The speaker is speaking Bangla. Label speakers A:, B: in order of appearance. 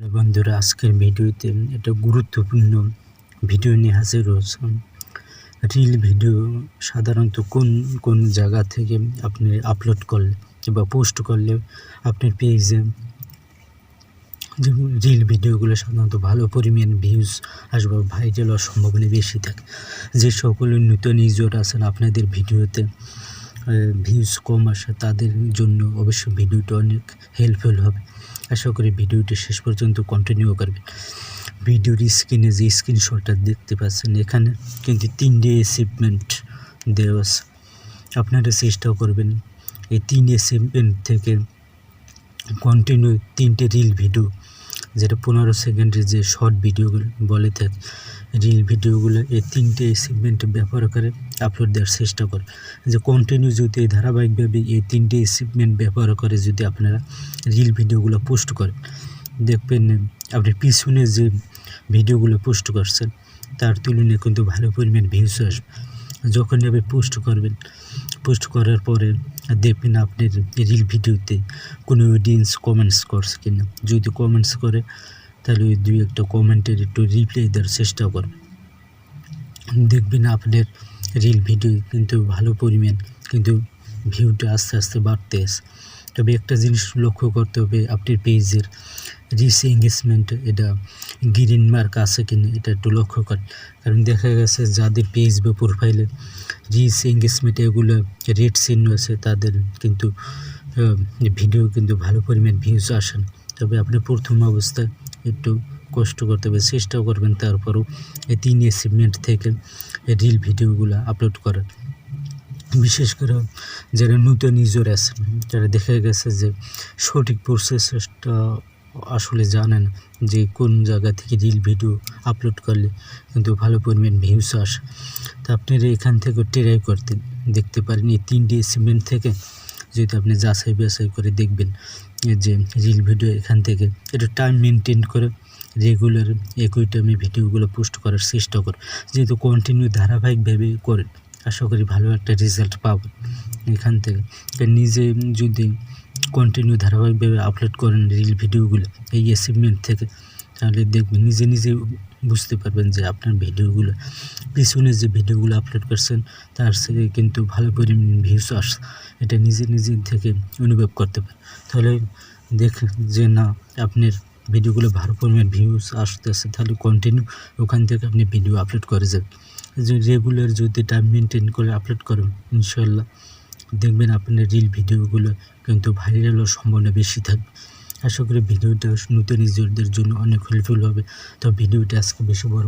A: বন্ধুরা, আজকের ভিডিওতে একটা গুরুত্বপূর্ণ ভিডিও নিয়ে হাজির হয়েছেন রিল ভিডিও সাধারণত কোন কোন জায়গা থেকে আপনি আপলোড করলে বা পোস্ট করলে আপনার পেজে যে রিল ভিডিওগুলো সাধারণত ভালো পরিমাণ ভিউজ আসবে ভাইরাল হওয়ার সম্ভাবনা বেশি থাকে। যে সকল নূতন ইউজার আছেন, আপনাদের ভিডিওতে ভিউজ কম আসে, তাদের জন্য অবশ্যই ভিডিওটা অনেক হেল্পফুল হবে। আশা করি ভিডিওটি শেষ পর্যন্ত কন্টিনিউ করবে। ভিডিওর স্ক্রিনে যে স্ক্রিনশটটা দেখতে পাচ্ছেন এখানে কিন্তু তিনটে অ্যাচিভমেন্ট দেওয়া আছে। আপনারা চেষ্টাও করবেন এই তিন অ্যাচিভমেন্ট থেকে কন্টিনিউ তিনটে রিল ভিডিও যেটা পনেরো সেকেন্ডের যে শর্ট ভিডিওগুলো বলে থাকে রিল ভিডিওগুলো এই তিনটে অ্যাচিভমেন্ট ব্যবহার করে আপলোড দেওয়ার চেষ্টা করে। যে কন্টিনিউ যদি এই ধারাবাহিকভাবে এই তিনটে অ্যাচিভমেন্ট ব্যবহার করে যদি আপনারা রিল ভিডিওগুলো পোস্ট করেন, দেখবেন আপনি পিছনে যে ভিডিওগুলো পোস্ট করছেন, তার তুলনায় কিন্তু ভালো পরিমাণ ভিউস আসবে। যখন আপনি পোস্ট করবেন পোস্ট করার পরে দেখবেন আপনার রিল ভিডিওতে কোনো অডিয়েন্স কমেন্টস করছে কিনা। যদি কমেন্টস করে, তাহলে ওই দুই একটা কমেন্টের একটু রিপ্লাই দেওয়ার চেষ্টা করবেন। দেখবেন আপনার রিল ভিডিও কিন্তু ভালো পরিমাণ কিন্তু ভিউটা আস্তে আস্তে বাড়তে আসে তবে একটা জিনিস লক্ষ্য করতে হবে, আপনার পেজের রিচ এঙ্গেজমেন্ট এটা গ্রিন মার্ক আছে কিনা এটা একটু লক্ষ্য করেন। কারণ দেখা গেছে যাদের পেজ বা প্রোফাইলে রিচ এঙ্গেজমেন্ট এগুলো রেড চিহ্ন আছে, তাদের কিন্তু ভিডিও কিন্তু ভালো পরিমাণ ভিউজ আসে না। তবে আপনি প্রথম অবস্থায় একটু কষ্ট করতে হবে চেষ্টাও করবেন তারপরও এই তিন অ্যাচিভমেন্ট থেকে রিল ভিডিওগুলো আপলোড করার। বিশেষ করে যারা নূতন ইউজার আছে, যারা দেখা গেছে যে সঠিক প্রসেসটা আসলে জানেন যে কোন জায়গা থেকে রিল ভিডিও আপলোড করলে কিন্তু ভালো পরিমাণ ভিউস আসে। তা আপনারা এখান থেকে ট্রাই করতে, দেখতে পারেন এই তিনটি সিমেন্ট থেকে। যদি আপনি যাচাই বাছাই করে দেখবেন যে রিল ভিডিও এখান থেকে একটু টাইম মেনটেন করে রেগুলার একই টাইমে ভিডিওগুলো পোস্ট করার চেষ্টা করুন। যেহেতু কন্টিনিউ ধারাবাহিকভাবে করেন আশা করি ভালো একটা রেজাল্ট পাব এখান থেকে। নিজে যদি কন্টিনিউ ধারাবাহিকভাবে আপলোড করেন রিল ভিডিওগুলো এই অ্যাচিভমেন্ট থেকে, তাহলে দেখবেন নিজে নিজে বুঝতে পারবেন যে আপনার ভিডিওগুলো পিছনে যে ভিডিওগুলো আপলোড করছেন, তার থেকে কিন্তু ভালো পরিমাণ ভিউস আসে, এটা নিজে নিজে থেকে অনুভব করতে পারে তাহলে দেখ যে না, আপনার ভিডিওগুলো ভালো পরিমাণ ভিউস আসতেছে তাহলে কন্টিনিউ ওখান থেকে আপনি ভিডিও আপলোড করে যাবেন। রেগুলার যদি টাইম মেনটেন করে আপলোড করেন ইনশাল্লাহ দেখবেন আপনার রিল ভিডিওগুলো কিন্তু ভাইরাল হওয়ার সম্ভাবনা বেশি থাকবে। আশা করি ভিডিওটা নতুন ইউজারদের জন্য অনেক হেল্পফুল হবে। তো ভিডিওটা আজকে বেশি বড়